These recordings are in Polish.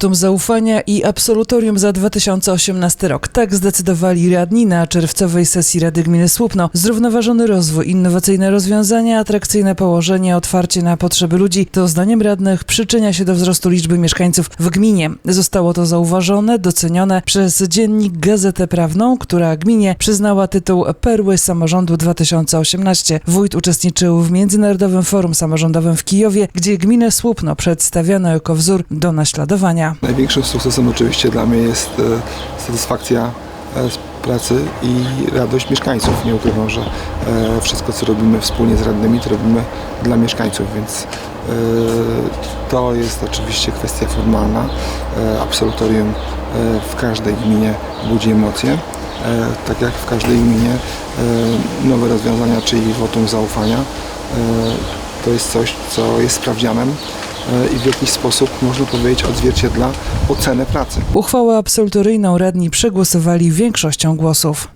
wotum zaufania i absolutorium za 2018 rok. Tak zdecydowali radni na czerwcowej sesji Rady Gminy Słupno. Zrównoważony rozwój, innowacyjne rozwiązania, atrakcyjne położenie, otwarcie na potrzeby ludzi to zdaniem radnych przyczynia się do wzrostu liczby mieszkańców w gminie. Zostało to zauważone, docenione przez dziennik Gazetę Prawną, która gminie przyznała tytuł Perły Samorządu 2018. Wójt uczestniczył w Międzynarodowym Forum Samorządowym w Kijowie, gdzie gminę Słupno przedstawiono jako wzór do naśladowania. Największym sukcesem oczywiście dla mnie jest e, satysfakcja e, z pracy i radość mieszkańców. Nie ukrywam, że e, wszystko co robimy wspólnie z radnymi, to robimy dla mieszkańców, więc to jest oczywiście kwestia formalna. Absolutorium w każdej gminie budzi emocje. Tak jak w każdej gminie nowe rozwiązania, czyli wotum zaufania, to jest coś, co jest sprawdzianem i w jakiś sposób, można powiedzieć, odzwierciedla ocenę pracy. Uchwałę absolutoryjną radni przegłosowali większością głosów.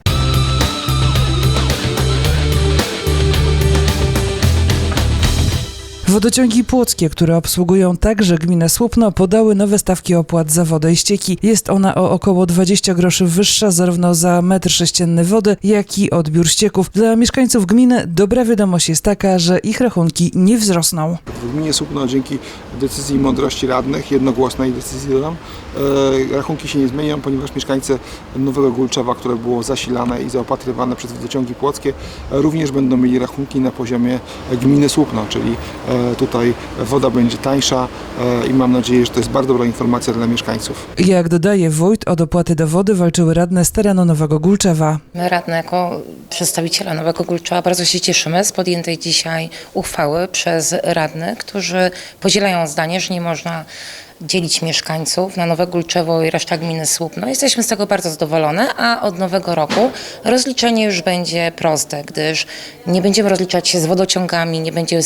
Wodociągi płockie, które obsługują także gminę Słupno, podały nowe stawki opłat za wodę i ścieki. Jest ona o około 20 groszy wyższa zarówno za metr sześcienny wody, jak i odbiór ścieków. Dla mieszkańców gminy dobra wiadomość jest taka, że ich rachunki nie wzrosną. W gminie Słupno dzięki decyzji mądrości radnych, jednogłosnej decyzji dodam, e, rachunki się nie zmienią, ponieważ mieszkańcy Nowego Gulczewa, które było zasilane i zaopatrywane przez wodociągi płockie, również będą mieli rachunki na poziomie gminy Słupno, czyli e, tutaj woda będzie tańsza e, i mam nadzieję, że to jest bardzo dobra informacja dla mieszkańców. Jak dodaje wójt, od opłaty do wody walczyły radne z terenu Nowego Gulczewa. My radne jako przedstawiciele Nowego Gulczowa bardzo się cieszymy z podjętej dzisiaj uchwały przez radnych, którzy podzielają zdanie, że nie można dzielić mieszkańców na Nowe Gulczewo i reszta gminy Słupno. Jesteśmy z tego bardzo zadowolone, a od nowego roku rozliczenie już będzie proste, gdyż nie będziemy rozliczać się z wodociągami, nie będzie,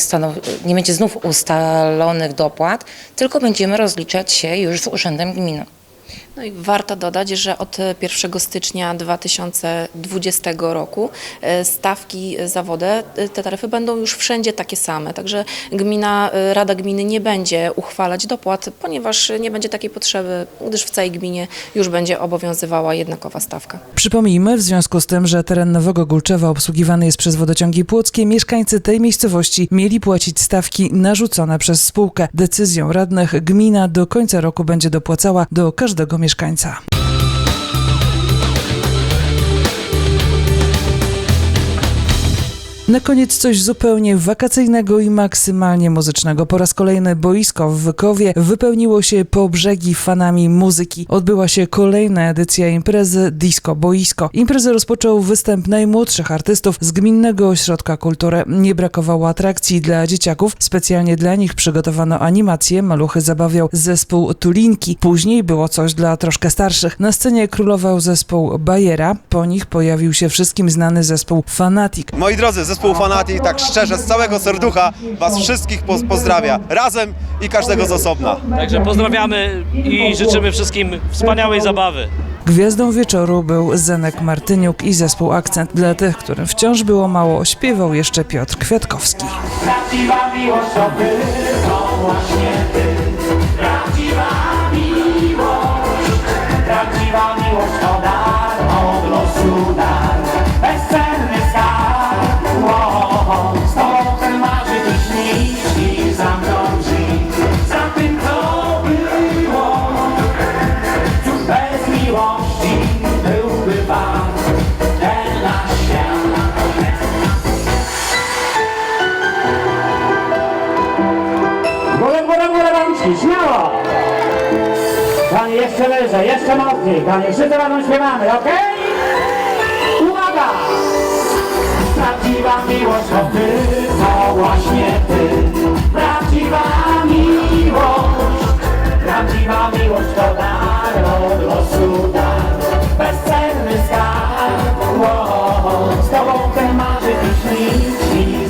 nie będzie znów ustalonych dopłat, tylko będziemy rozliczać się już z Urzędem Gminy. No i warto dodać, że od 1 stycznia 2020 roku e, stawki za wodę, e, te taryfy będą już wszędzie takie same. Także gmina, e, Rada Gminy nie będzie uchwalać dopłat, ponieważ nie będzie takiej potrzeby, gdyż w całej gminie już będzie obowiązywała jednakowa stawka. Przypomnijmy, w związku z tym, że teren Nowego Gulczewa obsługiwany jest przez wodociągi płockie, mieszkańcy tej miejscowości mieli płacić stawki narzucone przez spółkę. Decyzją radnych gmina do końca roku będzie dopłacała do każdego mieszkańca. Na koniec coś zupełnie wakacyjnego i maksymalnie muzycznego. Po raz kolejny boisko w Wykowie wypełniło się po brzegi fanami muzyki. Odbyła się kolejna edycja imprezy Disco Boisko. Imprezę rozpoczął występ najmłodszych artystów z Gminnego Ośrodka Kultury. Nie brakowało atrakcji dla dzieciaków. Specjalnie dla nich przygotowano animacje. Maluchy zabawiał zespół Tulinki. Później było coś dla troszkę starszych. Na scenie królował zespół Bajera. Po nich pojawił się wszystkim znany zespół Fanatic. Moi drodzy, zespół Fanatic, tak szczerze, z całego serducha Was wszystkich poz- pozdrawia. Razem i każdego z osobna. Także pozdrawiamy i życzymy wszystkim wspaniałej zabawy. Gwiazdą wieczoru był Zenek Martyniuk i zespół Akcent. Dla tych, którym wciąż było mało, śpiewał jeszcze Piotr Kwiatkowski. Prawdziwa miłość to właśnie ty. Prawdziwa miłość, prawdziwa miłość to jeszcze leżej, jeszcze mocniej, panie, wszyscy razem śpiewamy, okej? Okay? Uwaga! Prawdziwa miłość to ty, to właśnie ty. Prawdziwa miłość, prawdziwa miłość to dar od losu dar. Bezcenny skarb, wow. z tobą chcę marzyć i śnić i